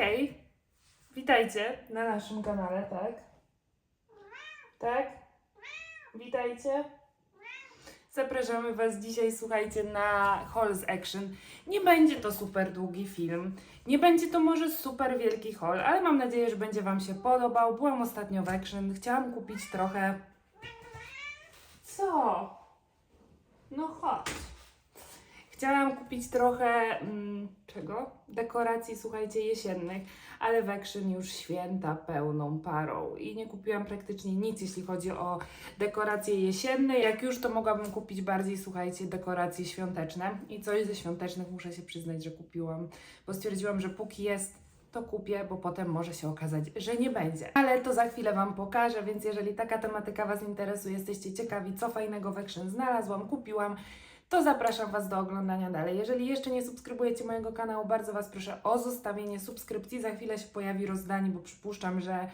hej! Witajcie na naszym kanale, tak? Tak? Witajcie! Zapraszamy Was dzisiaj, słuchajcie, na Haul z Action. Nie będzie to super długi film, nie będzie to może super wielki haul, ale mam nadzieję, że będzie Wam się podobał. Byłam ostatnio w Action, chciałam kupić trochę... Co? No chodź. Chciałam kupić trochę mm, czego? Dekoracji, słuchajcie, jesiennych, ale w Action już święta pełną parą i nie kupiłam praktycznie nic, jeśli chodzi o dekoracje jesienne. Jak już, to mogłabym kupić bardziej, słuchajcie, dekoracje świąteczne i coś ze świątecznych muszę się przyznać, że kupiłam, bo stwierdziłam, że póki jest to kupię, bo potem może się okazać, że nie będzie. Ale to za chwilę Wam pokażę, więc jeżeli taka tematyka Was interesuje, jesteście ciekawi, co fajnego w Action znalazłam, kupiłam, to zapraszam Was do oglądania dalej. Jeżeli jeszcze nie subskrybujecie mojego kanału, bardzo Was proszę o zostawienie subskrypcji. Za chwilę się pojawi rozdanie, bo przypuszczam, że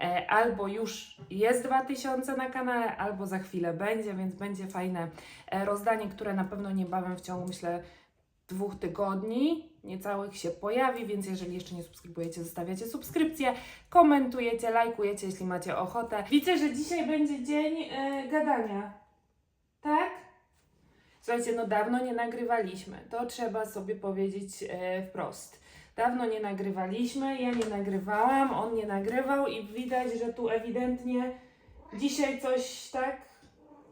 e, albo już jest 2000 na kanale, albo za chwilę będzie, więc będzie fajne e, rozdanie, które na pewno niebawem w ciągu, myślę, dwóch tygodni niecałych się pojawi, więc jeżeli jeszcze nie subskrybujecie, zostawiacie subskrypcję, komentujecie, lajkujecie, jeśli macie ochotę. Widzę, że dzisiaj będzie dzień e, gadania. Tak? Słuchajcie, no dawno nie nagrywaliśmy. To trzeba sobie powiedzieć e, wprost. Dawno nie nagrywaliśmy, ja nie nagrywałam, on nie nagrywał i widać, że tu ewidentnie dzisiaj coś tak.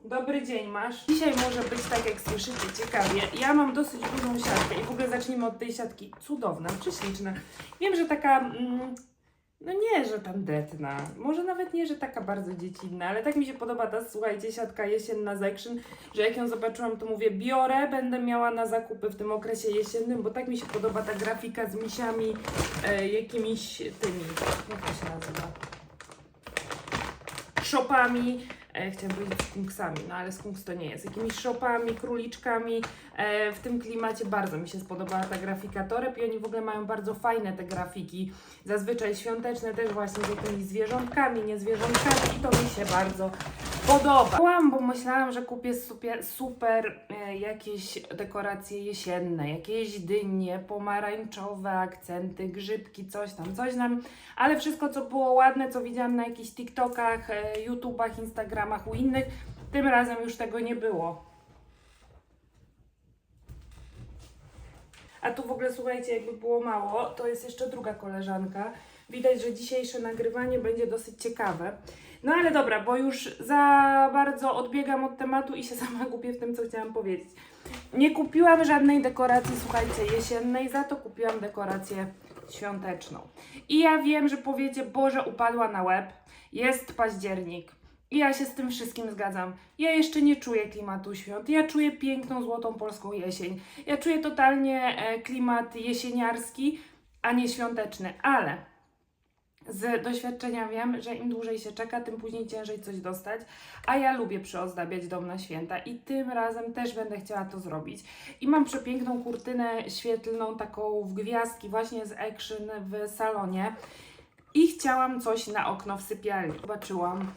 Dobry dzień masz. Dzisiaj może być tak, jak słyszycie, ciekawie. Ja mam dosyć dużą siatkę i w ogóle zacznijmy od tej siatki. Cudowna, prześliczna. Wiem, że taka. Mm, no nie, że tandetna. Może nawet nie, że taka bardzo dziecinna, ale tak mi się podoba ta, słuchajcie, siatka jesienna z Action, że jak ją zobaczyłam, to mówię, biorę, będę miała na zakupy w tym okresie jesiennym, bo tak mi się podoba ta grafika z misiami, e, jakimiś tymi, jak to się nazywa? Szopami, e, chciałam powiedzieć skunksami, no ale skunks to nie jest, jakimiś szopami, króliczkami, e, w tym klimacie bardzo mi się spodobała ta grafika toreb i oni w ogóle mają bardzo fajne te grafiki, zazwyczaj świąteczne też właśnie z jakimiś zwierzątkami, nie zwierzątkami i to mi się bardzo podoba. Byłam, bo myślałam, że kupię super, super e, jakieś dekoracje jesienne, jakieś dynie, pomarańczowe akcenty, grzybki, coś tam, coś tam, ale wszystko co było ładne, co widziałam na jakichś TikTokach, e, YouTubach, Instagramach u innych, tym razem już tego nie było. A tu w ogóle słuchajcie, jakby było mało, to jest jeszcze druga koleżanka. Widać, że dzisiejsze nagrywanie będzie dosyć ciekawe. No ale dobra, bo już za bardzo odbiegam od tematu i się sama gubię w tym, co chciałam powiedzieć. Nie kupiłam żadnej dekoracji, słuchajcie, jesiennej, za to kupiłam dekorację świąteczną. I ja wiem, że powiecie, Boże, upadła na łeb, jest październik. I ja się z tym wszystkim zgadzam. Ja jeszcze nie czuję klimatu świąt. Ja czuję piękną, złotą polską jesień. Ja czuję totalnie e, klimat jesieniarski, a nie świąteczny. Ale z doświadczenia wiem, że im dłużej się czeka, tym później ciężej coś dostać. A ja lubię przyozdabiać dom na święta i tym razem też będę chciała to zrobić. I mam przepiękną kurtynę świetlną, taką w gwiazdki, właśnie z Action w salonie. I chciałam coś na okno w sypialni. Zobaczyłam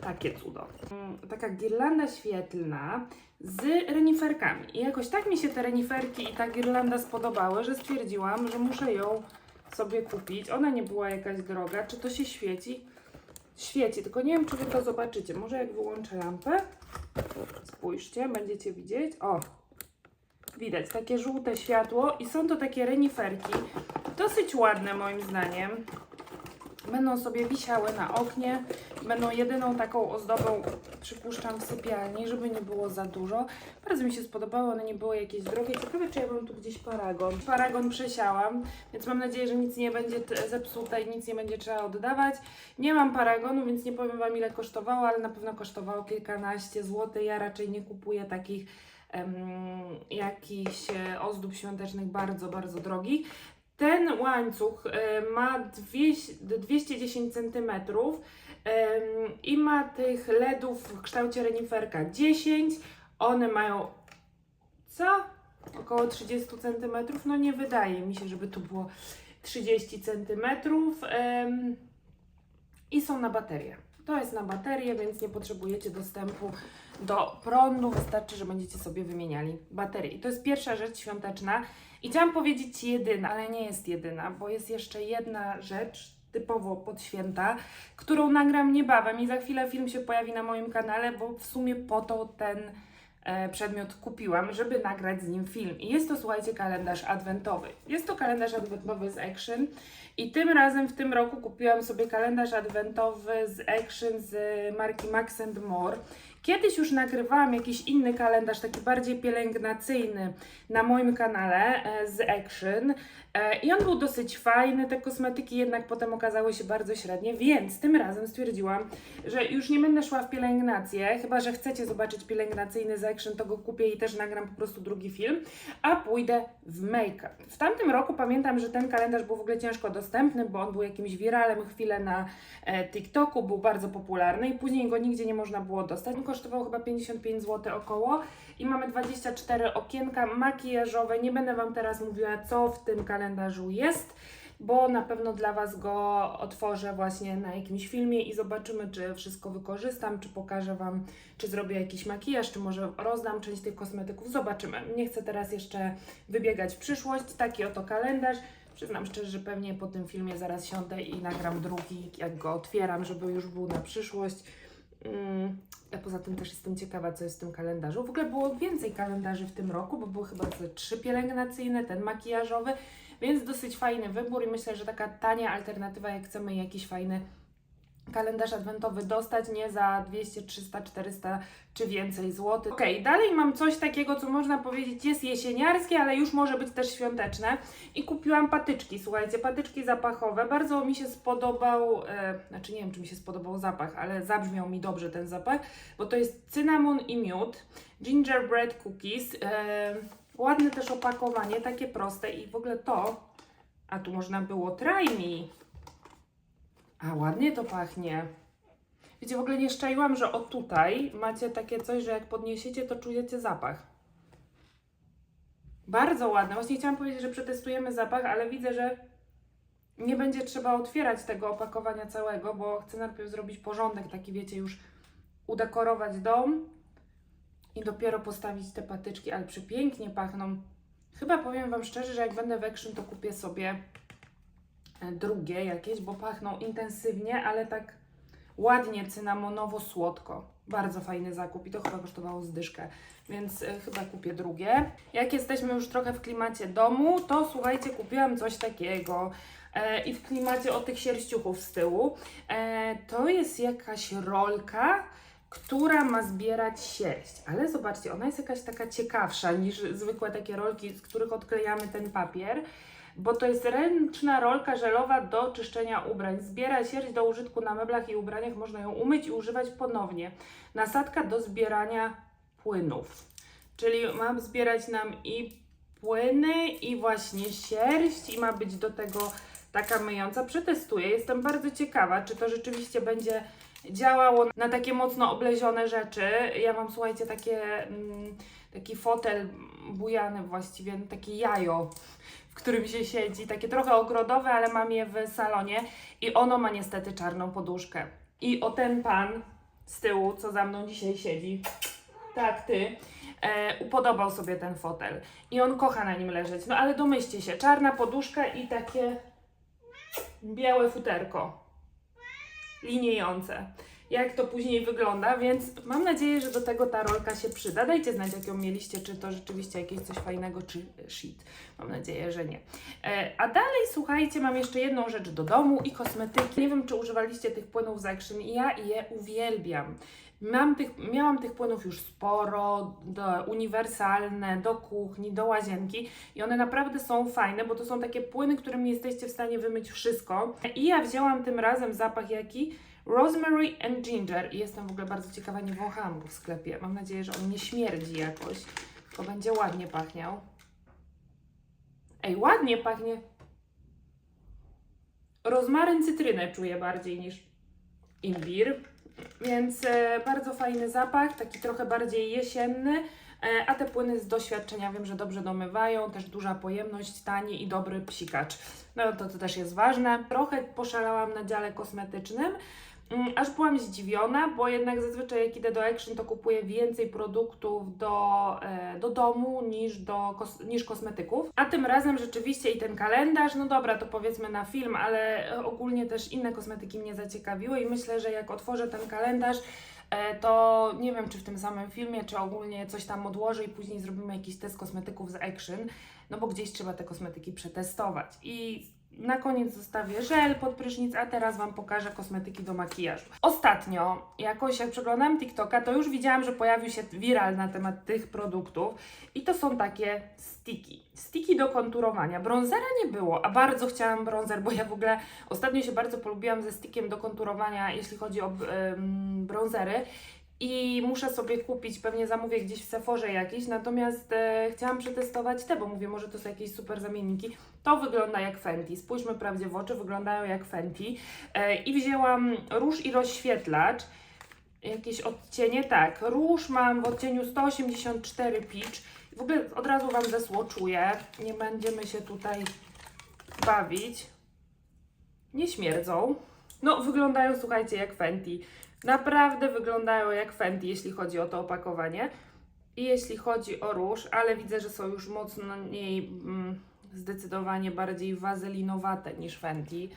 takie cudo. Mm, Taka girlanda świetlna z reniferkami. I jakoś tak mi się te reniferki i ta girlanda spodobały, że stwierdziłam, że muszę ją sobie kupić. Ona nie była jakaś droga. Czy to się świeci? Świeci, tylko nie wiem, czy wy to zobaczycie. Może jak wyłączę lampę, spójrzcie, będziecie widzieć. O, widać takie żółte światło i są to takie reniferki. Dosyć ładne moim zdaniem. Będą sobie wisiały na oknie. Będą jedyną taką ozdobą, przypuszczam, w sypialni, żeby nie było za dużo. Bardzo mi się spodobały, one nie były jakieś drogie. Ciekawe, czy ja mam tu gdzieś paragon. Paragon przesiałam, więc mam nadzieję, że nic nie będzie zepsute i nic nie będzie trzeba oddawać. Nie mam paragonu, więc nie powiem Wam ile kosztowało, ale na pewno kosztowało kilkanaście złotych. Ja raczej nie kupuję takich jakichś e, ozdób świątecznych bardzo, bardzo drogich. Ten łańcuch e, ma 200, 210 cm i ma tych LEDów w kształcie reniferka 10. One mają co? Około 30 cm. No nie wydaje mi się, żeby to było 30 cm. I są na baterię. To jest na baterię, więc nie potrzebujecie dostępu do prądu. Wystarczy, że będziecie sobie wymieniali baterię. I to jest pierwsza rzecz świąteczna. I chciałam powiedzieć jedyna, ale nie jest jedyna, bo jest jeszcze jedna rzecz typowo pod święta, którą nagram niebawem i za chwilę film się pojawi na moim kanale, bo w sumie po to ten przedmiot kupiłam, żeby nagrać z nim film. I jest to, słuchajcie, kalendarz adwentowy. Jest to kalendarz adwentowy z Action i tym razem w tym roku kupiłam sobie kalendarz adwentowy z Action z marki Max More. Kiedyś już nagrywałam jakiś inny kalendarz, taki bardziej pielęgnacyjny na moim kanale e, z Action e, i on był dosyć fajny, te kosmetyki jednak potem okazały się bardzo średnie, więc tym razem stwierdziłam, że już nie będę szła w pielęgnację, chyba że chcecie zobaczyć pielęgnacyjny z Action, to go kupię i też nagram po prostu drugi film, a pójdę w make-up. W tamtym roku pamiętam, że ten kalendarz był w ogóle ciężko dostępny, bo on był jakimś wiralem chwilę na e, TikToku, był bardzo popularny i później go nigdzie nie można było dostać. Kosztował chyba 55 zł około i mamy 24 okienka makijażowe. Nie będę Wam teraz mówiła, co w tym kalendarzu jest, bo na pewno dla Was go otworzę właśnie na jakimś filmie i zobaczymy, czy wszystko wykorzystam, czy pokażę Wam, czy zrobię jakiś makijaż, czy może rozdam część tych kosmetyków. Zobaczymy. Nie chcę teraz jeszcze wybiegać w przyszłość. Taki oto kalendarz. Przyznam szczerze, że pewnie po tym filmie zaraz siądę i nagram drugi, jak go otwieram, żeby już był na przyszłość. Mm, poza tym też jestem ciekawa, co jest w tym kalendarzu. W ogóle było więcej kalendarzy w tym roku, bo były chyba trzy pielęgnacyjne, ten makijażowy, więc dosyć fajny wybór i myślę, że taka tania alternatywa, jak chcemy jakiś fajny kalendarz adwentowy dostać, nie za 200, 300, 400 czy więcej złotych. Ok, dalej mam coś takiego, co można powiedzieć jest jesieniarskie, ale już może być też świąteczne. I kupiłam patyczki, słuchajcie, patyczki zapachowe. Bardzo mi się spodobał, e, znaczy nie wiem, czy mi się spodobał zapach, ale zabrzmiał mi dobrze ten zapach, bo to jest cynamon i miód, gingerbread cookies. E, ładne też opakowanie, takie proste i w ogóle to, a tu można było try me. A ładnie to pachnie. Wiecie, w ogóle nie szczaiłam, że o tutaj macie takie coś, że jak podniesiecie, to czujecie zapach. Bardzo ładne. Właśnie chciałam powiedzieć, że przetestujemy zapach, ale widzę, że nie będzie trzeba otwierać tego opakowania całego, bo chcę najpierw zrobić porządek, taki wiecie, już udekorować dom i dopiero postawić te patyczki, ale przepięknie pachną. Chyba powiem Wam szczerze, że jak będę w Action, to kupię sobie drugie jakieś, bo pachną intensywnie, ale tak ładnie cynamonowo-słodko. Bardzo fajny zakup i to chyba kosztowało zdyszkę, więc y, chyba kupię drugie. Jak jesteśmy już trochę w klimacie domu, to słuchajcie, kupiłam coś takiego e, i w klimacie o tych sierściuchów z tyłu. E, to jest jakaś rolka, która ma zbierać sierść, ale zobaczcie, ona jest jakaś taka ciekawsza niż zwykłe takie rolki, z których odklejamy ten papier bo to jest ręczna rolka żelowa do czyszczenia ubrań. Zbiera sierść do użytku na meblach i ubraniach, można ją umyć i używać ponownie. Nasadka do zbierania płynów, czyli ma zbierać nam i płyny, i właśnie sierść, i ma być do tego taka myjąca. Przetestuję, jestem bardzo ciekawa, czy to rzeczywiście będzie działało na takie mocno oblezione rzeczy. Ja mam, słuchajcie, takie, mm, taki fotel bujany właściwie, takie jajo w którym się siedzi, takie trochę ogrodowe, ale mam je w salonie i ono ma niestety czarną poduszkę. I o ten pan z tyłu, co za mną dzisiaj siedzi, tak ty, e, upodobał sobie ten fotel i on kocha na nim leżeć. No ale domyślcie się, czarna poduszka i takie białe futerko liniejące. Jak to później wygląda, więc mam nadzieję, że do tego ta rolka się przyda. Dajcie znać, jak ją mieliście, czy to rzeczywiście jakieś coś fajnego, czy shit. Mam nadzieję, że nie. E, a dalej, słuchajcie, mam jeszcze jedną rzecz do domu i kosmetyki. Nie wiem, czy używaliście tych płynów z Action. Ja je uwielbiam. Mam tych, miałam tych płynów już sporo, do, uniwersalne, do kuchni, do łazienki i one naprawdę są fajne, bo to są takie płyny, którymi jesteście w stanie wymyć wszystko. I ja wzięłam tym razem zapach jaki? Rosemary and Ginger i jestem w ogóle bardzo ciekawa, nie wąchałam go w sklepie. Mam nadzieję, że on nie śmierdzi jakoś, tylko będzie ładnie pachniał. Ej, ładnie pachnie. Rozmaryn cytrynę czuję bardziej niż imbir, więc e, bardzo fajny zapach, taki trochę bardziej jesienny, e, a te płyny z doświadczenia wiem, że dobrze domywają, też duża pojemność, tani i dobry psikacz. No to, to też jest ważne. Trochę poszalałam na dziale kosmetycznym, Aż byłam zdziwiona, bo jednak zazwyczaj jak idę do Action, to kupuję więcej produktów do, e, do domu niż, do, niż kosmetyków. A tym razem rzeczywiście i ten kalendarz, no dobra, to powiedzmy na film, ale ogólnie też inne kosmetyki mnie zaciekawiły i myślę, że jak otworzę ten kalendarz, e, to nie wiem, czy w tym samym filmie, czy ogólnie coś tam odłożę i później zrobimy jakiś test kosmetyków z Action, no bo gdzieś trzeba te kosmetyki przetestować. I na koniec zostawię żel pod prysznic, a teraz Wam pokażę kosmetyki do makijażu. Ostatnio, jakoś jak przeglądałam TikToka, to już widziałam, że pojawił się viral na temat tych produktów i to są takie sticky. Sticky do konturowania. Bronzera nie było, a bardzo chciałam bronzer, bo ja w ogóle ostatnio się bardzo polubiłam ze stickiem do konturowania, jeśli chodzi o ym, bronzery. I muszę sobie kupić, pewnie zamówię gdzieś w Sephorze jakiś, natomiast e, chciałam przetestować te, bo mówię, może to są jakieś super zamienniki. To wygląda jak Fenty. Spójrzmy prawdzie w oczy, wyglądają jak Fenty. E, I wzięłam róż i rozświetlacz. Jakieś odcienie, tak. Róż mam w odcieniu 184 Peach. W ogóle od razu Wam zesłoczuję. Nie będziemy się tutaj bawić. Nie śmierdzą. No, wyglądają, słuchajcie, jak Fenty. Naprawdę wyglądają jak Fenty, jeśli chodzi o to opakowanie. I jeśli chodzi o róż, ale widzę, że są już mocno mniej, mm, zdecydowanie bardziej wazelinowate niż Fenty.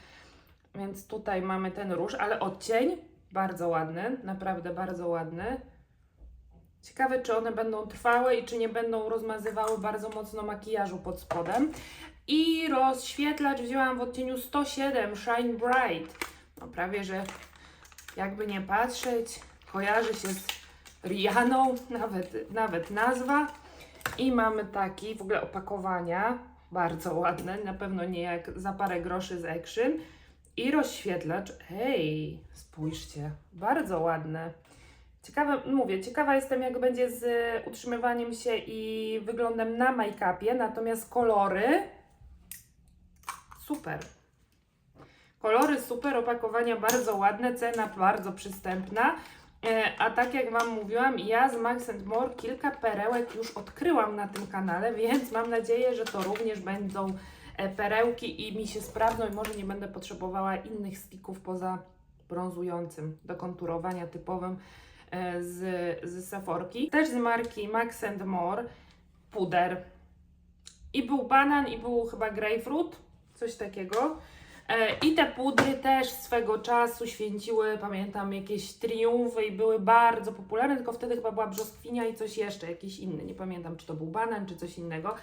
Więc tutaj mamy ten róż, ale odcień bardzo ładny, naprawdę bardzo ładny. Ciekawe, czy one będą trwałe i czy nie będą rozmazywały bardzo mocno makijażu pod spodem. I rozświetlacz wzięłam w odcieniu 107 Shine Bright. No prawie, że jakby nie patrzeć, kojarzy się z Rihanną, nawet, nawet nazwa. I mamy taki w ogóle opakowania, bardzo ładne, na pewno nie jak za parę groszy z Action. I rozświetlacz, hej, spójrzcie, bardzo ładne. Ciekawe, mówię, ciekawa jestem jak będzie z utrzymywaniem się i wyglądem na make-upie, natomiast kolory super. Kolory super, opakowania bardzo ładne, cena bardzo przystępna. E, A tak jak Wam mówiłam, ja z Max More kilka perełek już odkryłam na tym kanale, więc mam nadzieję, że to również będą e, perełki i mi się sprawdzą i może nie będę potrzebowała innych sticków poza brązującym do konturowania typowym e, z, z Sephorki. Też z marki Max More puder. I był banan i był chyba grapefruit, coś takiego. E, I te pudry też swego czasu święciły, pamiętam, jakieś triumfy i były bardzo popularne, tylko wtedy chyba była brzoskwinia i coś jeszcze, jakiś inny. Nie pamiętam, czy to był banan, czy coś innego.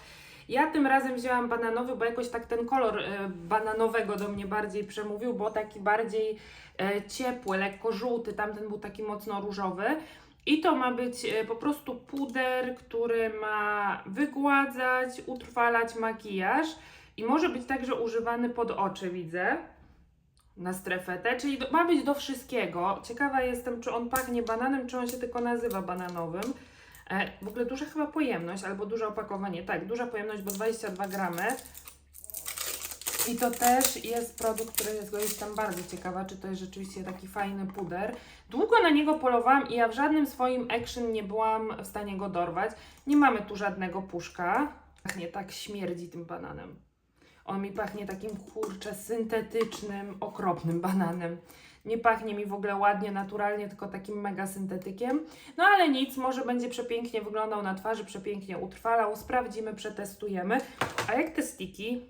Ja tym razem wzięłam bananowy, bo jakoś tak ten kolor e, bananowego do mnie bardziej przemówił, bo taki bardziej e, ciepły, lekko żółty, tamten był taki mocno różowy. I to ma być po prostu puder, który ma wygładzać, utrwalać makijaż. I może być także używany pod oczy, widzę, na strefę T, czyli do, ma być do wszystkiego. Ciekawa jestem, czy on pachnie bananem, czy on się tylko nazywa bananowym. E, w ogóle duża chyba pojemność, albo duże opakowanie. Tak, duża pojemność, bo 22 gramy. I to też jest produkt, który jest, jestem bardzo ciekawa, czy to jest rzeczywiście taki fajny puder. Długo na niego polowałam i ja w żadnym swoim action nie byłam w stanie go dorwać. Nie mamy tu żadnego puszka. Nie tak śmierdzi tym bananem. On mi pachnie takim kurczę syntetycznym, okropnym bananem. Nie pachnie mi w ogóle ładnie, naturalnie, tylko takim mega syntetykiem. No ale nic, może będzie przepięknie wyglądał na twarzy, przepięknie utrwalał. Sprawdzimy, przetestujemy. A jak te stiki?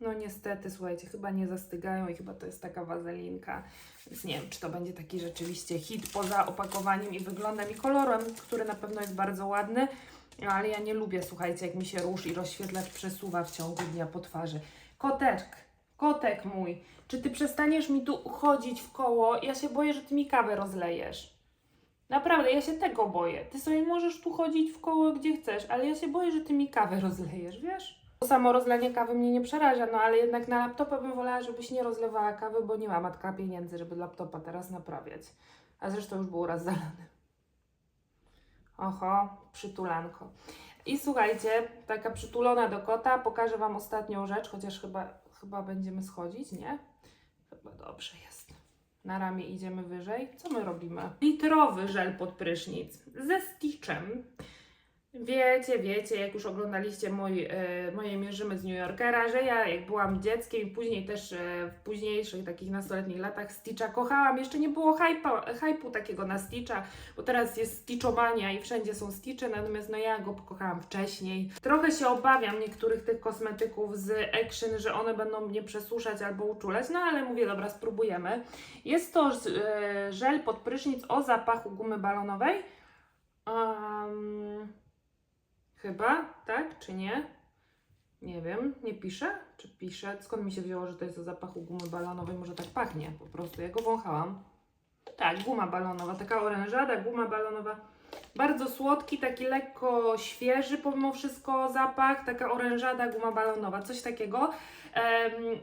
No niestety, słuchajcie, chyba nie zastygają i chyba to jest taka wazelinka. Więc nie wiem, czy to będzie taki rzeczywiście hit poza opakowaniem i wyglądem i kolorem, który na pewno jest bardzo ładny. No, ale ja nie lubię, słuchajcie, jak mi się róż i rozświetlacz przesuwa w ciągu dnia po twarzy. Kotek, kotek mój, czy ty przestaniesz mi tu chodzić w koło? Ja się boję, że ty mi kawę rozlejesz. Naprawdę, ja się tego boję. Ty sobie możesz tu chodzić w koło gdzie chcesz, ale ja się boję, że ty mi kawę rozlejesz, wiesz? To samo rozlanie kawy mnie nie przeraża, no ale jednak na laptopa bym wolała, żebyś nie rozlewała kawy, bo nie ma matka pieniędzy, żeby laptopa teraz naprawiać. A zresztą już był raz zalany. Oho, przytulanko. I słuchajcie, taka przytulona do kota, pokażę Wam ostatnią rzecz, chociaż chyba, chyba będziemy schodzić, nie? Chyba dobrze jest. Na ramię idziemy wyżej. Co my robimy? Litrowy żel pod prysznic ze Stitchem. Wiecie, wiecie, jak już oglądaliście mój, e, moje mierzymy z New Yorkera, że ja jak byłam dzieckiem później też e, w późniejszych takich nastoletnich latach Stitcha kochałam. Jeszcze nie było hypa, takiego na Stitcha, bo teraz jest Stitchomania i wszędzie są Stitche, natomiast no ja go pokochałam wcześniej. Trochę się obawiam niektórych tych kosmetyków z Action, że one będą mnie przesuszać albo uczulać, no ale mówię, dobra, spróbujemy. Jest to e, żel pod prysznic o zapachu gumy balonowej. Um, chyba, tak czy nie? Nie wiem, nie pisze? Czy pisze? Skąd mi się wzięło, że to jest o zapachu gumy balonowej? Może tak pachnie po prostu. Ja go wąchałam. Tak, guma balonowa, taka orężada, guma balonowa. Bardzo słodki, taki lekko świeży pomimo wszystko zapach, taka orężada, guma balonowa, coś takiego.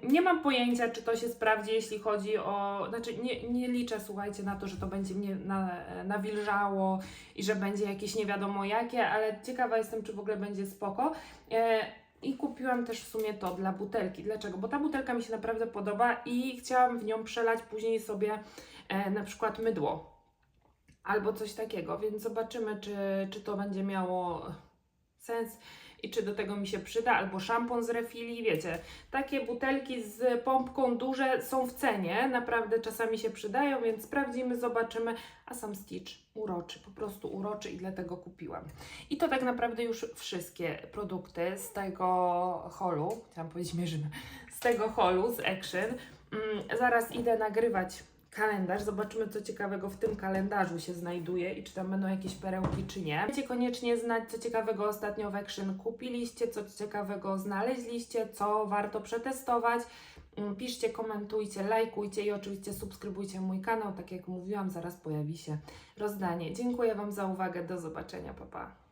Nie mam pojęcia, czy to się sprawdzi, jeśli chodzi o. Znaczy, nie, nie liczę, słuchajcie, na to, że to będzie mnie na, nawilżało i że będzie jakieś nie wiadomo jakie, ale ciekawa jestem, czy w ogóle będzie spoko. E, I kupiłam też w sumie to dla butelki. Dlaczego? Bo ta butelka mi się naprawdę podoba i chciałam w nią przelać później sobie e, na przykład mydło albo coś takiego, więc zobaczymy, czy, czy to będzie miało sens i czy do tego mi się przyda, albo szampon z refili, wiecie, takie butelki z pompką duże są w cenie, naprawdę czasami się przydają, więc sprawdzimy, zobaczymy, a sam Stitch uroczy, po prostu uroczy i dlatego kupiłam. I to tak naprawdę już wszystkie produkty z tego holu, chciałam powiedzieć mierzymy, z tego holu, z Action. Mm, zaraz idę nagrywać kalendarz. Zobaczymy, co ciekawego w tym kalendarzu się znajduje i czy tam będą jakieś perełki, czy nie. Będziecie koniecznie znać, co ciekawego ostatnio w Action kupiliście, co ciekawego znaleźliście, co warto przetestować. Mm, Piszcie, komentujcie, lajkujcie i oczywiście subskrybujcie mój kanał. Tak jak mówiłam, zaraz pojawi się rozdanie. Dziękuję Wam za uwagę. Do zobaczenia. Pa, pa.